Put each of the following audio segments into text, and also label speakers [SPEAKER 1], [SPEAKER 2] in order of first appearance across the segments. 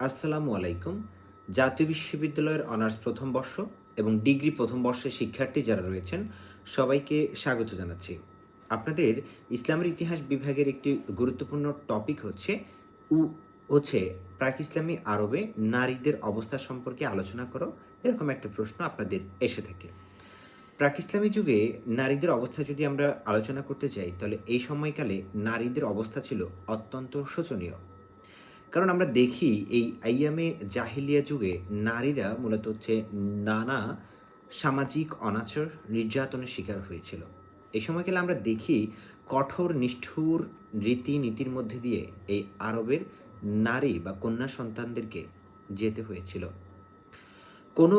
[SPEAKER 1] আসসালামু আলাইকুম। জাতীয় বিশ্ববিদ্যালয়ের অনার্স প্রথম বর্ষ এবং ডিগ্রি প্রথম বর্ষের শিক্ষার্থী যারা রয়েছেন, সবাইকে স্বাগত জানাচ্ছি। আপনাদের ইসলামের ইতিহাস বিভাগের একটি গুরুত্বপূর্ণ টপিক হচ্ছে উ, হচ্ছে প্রাক ইসলামী আরবে নারীদের অবস্থা সম্পর্কে আলোচনা করো, এরকম একটা প্রশ্ন আপনাদের এসে থাকে। প্রাক ইসলামী যুগে নারীদের অবস্থা যদি আমরা আলোচনা করতে চাই তাহলে এই সময়কালে নারীদের অবস্থা ছিল অত্যন্ত শোচনীয়। কারণ আমরা দেখি এই আইয়ামে জাহিলিয়া যুগে নারীরা মূলত হচ্ছে নানা সামাজিক অনাচার নির্যাতনের শিকার হয়েছিল। এই সময়কালে আমরা দেখি কঠোর, নিষ্ঠুর রীতিনীতির মধ্যে দিয়ে এই আরবের নারী বা কন্যা সন্তানদেরকে যেতে হয়েছিল। কোনো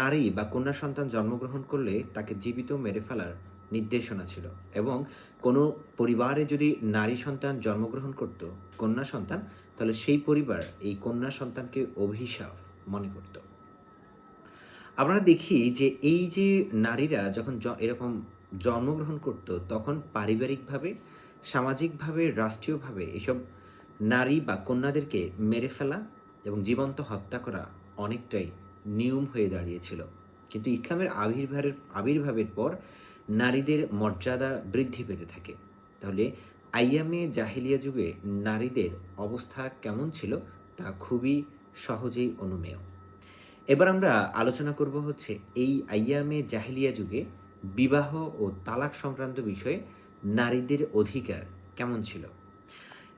[SPEAKER 1] নারী বা কন্যা সন্তান জন্মগ্রহণ করলে তাকে জীবিত মেরে ফেলার নির্দেশনা ছিল এবং কোনো পরিবারে যদি নারী সন্তান জন্মগ্রহণ করত, কন্যা সন্তান তাহলে সেই পরিবার এই কন্যা সন্তানকে অভিশাপ মনে করত। আমরা দেখি যে এই যে নারীরা যখন এরকম জন্মগ্রহণ করত, তখন পারিবারিকভাবে, সামাজিকভাবে, রাষ্ট্রীয়ভাবে এসব নারী বা কন্যাদেরকে মেরে ফেলা এবং জীবন্ত হত্যা করা অনেকটাই নিয়ম হয়ে দাঁড়িয়েছিল। কিন্তু ইসলামের আবির্ভাবের আবির্ভাবের পর নারীদের মর্যাদা বৃদ্ধি পেতে থাকে। তাহলে আইয়ামে জাহিলিয়া যুগে নারীদের অবস্থা কেমন ছিল তা খুবই সহজেই অনুমেয়। এবার আমরা আলোচনা করব হচ্ছে এই আইয়ামে জাহিলিয়া যুগে বিবাহ ও তালাক সংক্রান্ত বিষয়ে নারীদের অধিকার কেমন ছিল?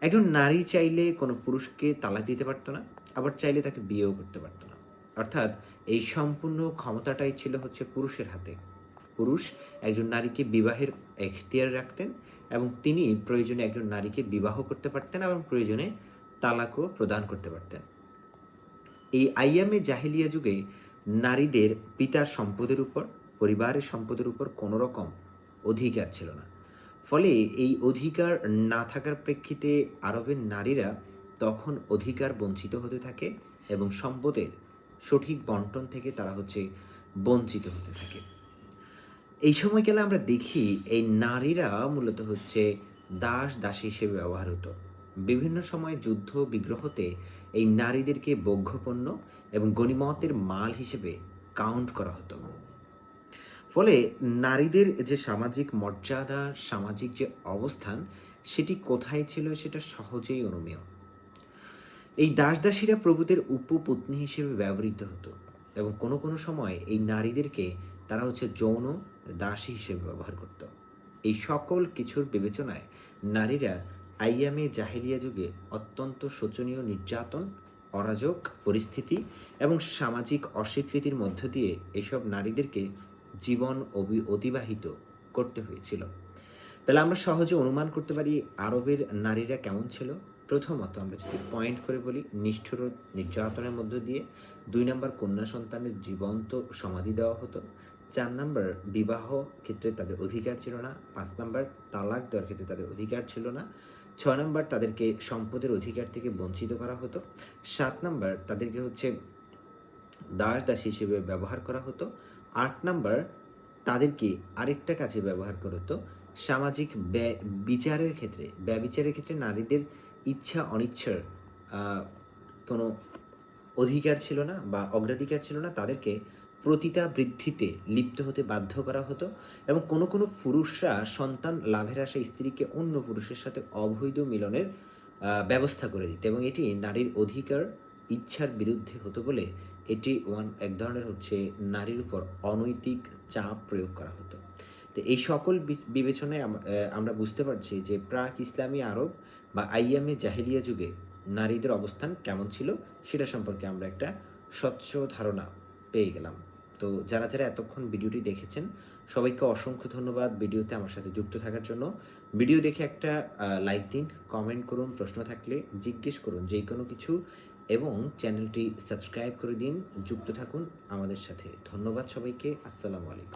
[SPEAKER 1] একজন নারী চাইলে কোনো পুরুষকে তালাক দিতে পারতো না, আবার চাইলে তাকে বিয়েও করতে পারতো না। অর্থাৎ এই সম্পূর্ণ ক্ষমতাটাই ছিল হচ্ছে পুরুষের হাতে। পুরুষ একজন নারীকে বিবাহের এখতিয়ার রাখতেন এবং তিনি প্রয়োজনে একজন নারীকে বিবাহ করতে পারতেন এবং প্রয়োজনে তালাকও প্রদান করতে পারতেন। এই আইয়ামে জাহিলিয়া যুগে নারীদের পিতার সম্পদের উপর, পরিবারের সম্পদের উপর কোনো রকম অধিকার ছিল না। ফলে এই অধিকার না থাকার প্রেক্ষিতে আরবের নারীরা তখন অধিকার বঞ্চিত হতে থাকে এবং সম্পদের সঠিক বন্টন থেকে তারা হচ্ছে বঞ্চিত হতে থাকে। এই সময়কালে আমরা দেখি এই নারীরা মূলত হচ্ছে দাস দাসী হিসেবে ব্যবহার হতো। বিভিন্ন সময় যুদ্ধ বিগ্রহতে এই নারীদেরকে বৌদ্ধপণ্য এবং গণিমতের মাল হিসেবে কাউন্ট করা হতো। ফলে নারীদের যে সামাজিক মর্যাদা, সামাজিক যে অবস্থান, সেটি কোথায় ছিল সেটা সহজেই অনুমেয়। এই দাসদাসীরা প্রভুদের উপপত্নী হিসেবে ব্যবহৃত হতো এবং কোনো কোনো সময় এই নারীদেরকে তারা হচ্ছে যৌন দাসী হিসেবে ব্যবহার করত। এই সকল কিছুর বিবেচনায় নারীরা আইয়ামে জাহেরিয়া যুগে অত্যন্ত শোচনীয় নির্যাতন, অরাজক পরিস্থিতি এবং সামাজিক অস্বীকৃতির মধ্য দিয়ে এসব নারীদেরকে জীবন অতিবাহিত করতে হয়েছিল। তাহলে আমরা সহজে অনুমান করতে পারি আরবের নারীরা কেমন ছিল? প্রথমত আমরা যদি পয়েন্ট করে বলি, নিষ্ঠুর নির্যাতনের মধ্য দিয়ে দুই নম্বর কন্যা সন্তানের জীবন্ত সমাধি দেওয়া হতো। চার নম্বর বিবাহ ক্ষেত্রে তাদের অধিকার ছিল না, পাঁচ নম্বর তালাক দেওয়ার ক্ষেত্রে তাদের অধিকার ছিল না, ছয় নম্বর তাদেরকে সম্পদের অধিকার থেকে বঞ্চিত করা হতো, সাত নম্বর তাদেরকে হচ্ছে দাস দাসী হিসেবে ব্যবহার করা হতো, আট নম্বর তাদেরকে আরেকটা কাজে ব্যবহার করা হতো, সামাজিক বিচারের ক্ষেত্রে, ব্যবিচারের ক্ষেত্রে নারীদের ইচ্ছা অনিচ্ছার কোনো অধিকার ছিল না বা অগ্রাধিকার ছিল না, তাদেরকে প্রতিতা বৃদ্ধিতে লিপ্ত হতে বাধ্য করা হতো এবং কোনো কোনো পুরুষরা সন্তান লাভের আশা স্ত্রীকে অন্য পুরুষের সাথে অবৈধ মিলনের ব্যবস্থা করে দিত এবং এটি নারীর অধিকার, ইচ্ছার বিরুদ্ধে হতো বলে এটি ওয়ান, এক ধরনের হচ্ছে নারীর উপর অনৈতিক চাপ প্রয়োগ করা হতো। তো এই সকল বিবেচনায় আমরা বুঝতে পারছি যে প্রাক ইসলামী আরব বা আইয়ামে জাহেলিয়া যুগে নারীদের অবস্থান কেমন ছিল সেটা সম্পর্কে আমরা একটা স্বচ্ছ ধারণা পেয়ে গেলাম। তো যারা যারা এতক্ষণ ভিডিওটি দেখেছেন, সবাইকে অসংখ্য ধন্যবাদ ভিডিওতে আমার সাথে যুক্ত থাকার জন্য। ভিডিও দেখে একটা লাইক দিন কমেন্ট করুন, প্রশ্ন থাকলে জিজ্ঞেস করুন যে কোনো কিছু এবং চ্যানেলটি সাবস্ক্রাইব করে দিন, যুক্ত থাকুন আমাদের সাথে। ধন্যবাদ সবাইকে, আসসালামু আলাইকুম।